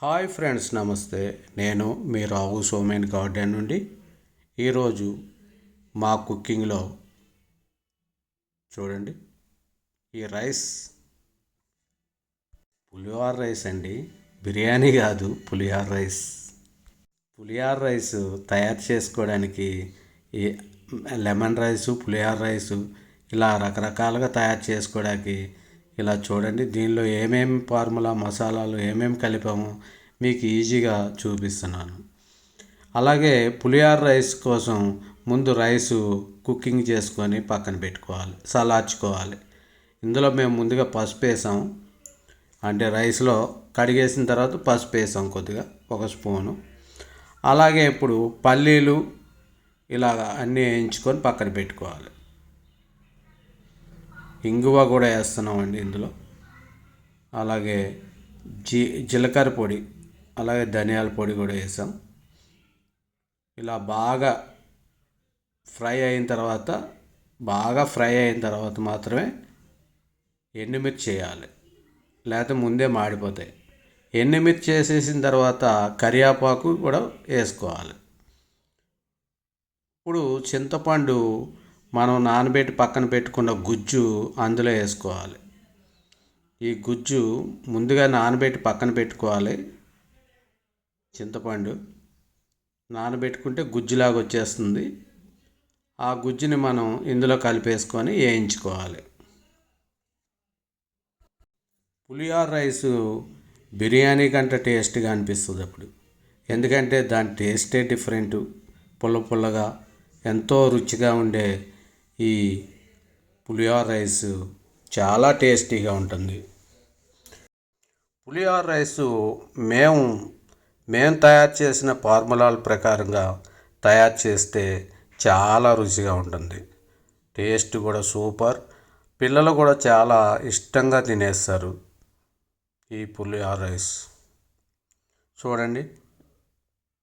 Hi friends నమస్తే. నేను మీ రావు సోమేన్ garden నుండి. ఈరోజు మా కుకింగ్లో చూడండి. ఈ రైస్ పులిహోర రైస్ అండి. బిర్యానీ కాదు పులిహోర రైస్. పులిహోర రైస్ తయారు చేసుకోవడానికి ఈ లెమన్ రైసు పులిహోర రైసు ఇలా రకరకాలుగా తయారు చేసుకోవడానికి ఇలా చూడండి. దీనిలో ఏమేమి ఫార్ములా మసాలాలు ఏమేమి కలిపామో మీకు ఈజీగా చూపిస్తున్నాను. అలాగే పులిహార రైస్ కోసం ముందు రైసు కుకింగ్ చేసుకొని పక్కన పెట్టుకోవాలి సలాచుకోవాలి. ఇందులో మేము ముందుగా పసుపు వేసాం అంటే రైస్లో కడిగేసిన తర్వాత పసుపు వేసాం కొద్దిగా ఒక స్పూను. అలాగే ఇప్పుడు పల్లీలు ఇలాగ అన్నీ వేయించుకొని పక్కన పెట్టుకోవాలి. ఇంగువ కూడా వేస్తున్నామండి ఇందులో. అలాగే జీ జీలకర్ర పొడి అలాగే ధనియాల పొడి కూడా వేసాం. ఇలా బాగా ఫ్రై అయిన తర్వాత బాగా ఫ్రై అయిన తర్వాత మాత్రమే ఎండుమిర్చి చేయాలి. లేకపోతే ముందే మాడిపోతాయి. ఎండుమిర్చి వేసేసిన తర్వాత కరివేపాకు కూడా వేసుకోవాలి. ఇప్పుడు చింతపండు మనం నానబెట్టి పక్కన పెట్టుకున్న గుజ్జు అందులో వేసుకోవాలి. ఈ గుజ్జు ముందుగా నానబెట్టి పక్కన పెట్టుకోవాలి. చింతపండు నానబెట్టుకుంటే గుజ్జులాగా వచ్చేస్తుంది. ఆ గుజ్జుని మనం ఇందులో కలిపేసుకొని వేయించుకోవాలి. పులిహోర రైస్ బిర్యానీ కంటే టేస్ట్గా అనిపిస్తుంది అప్పుడు. ఎందుకంటే దాని టేస్టే డిఫరెంట్. పుల్ల పుల్లగా ఎంతో రుచిగా ఉండే ఈ పులిహోర రైస్ చాలా టేస్టీగా ఉంటుంది. పులిహోర రైసు మేము మేము తయారు చేసిన ఫార్ములాల ప్రకారంగా తయారు చేస్తే చాలా రుచిగా ఉంటుంది. టేస్ట్ కూడా సూపర్. పిల్లలు కూడా చాలా ఇష్టంగా తినేస్తారు ఈ పులిహోర రైస్. చూడండి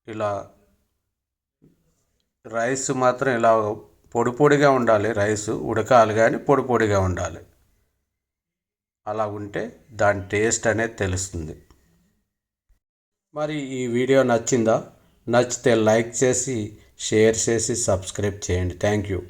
ఇలా రైస్ మాత్రం ఇలా పొడి పొడిగా ఉండాలి రైస్ ఉడకాలి కానీ పొడి పొడిగా ఉండాలి. అలా ఉంటే దాని టేస్ట్ అనేది తెలుస్తుంది. మరి ఈ వీడియో నచ్చిందా? నచ్చితే లైక్ చేసి షేర్ చేసి సబ్స్క్రైబ్ చేయండి. Thank you.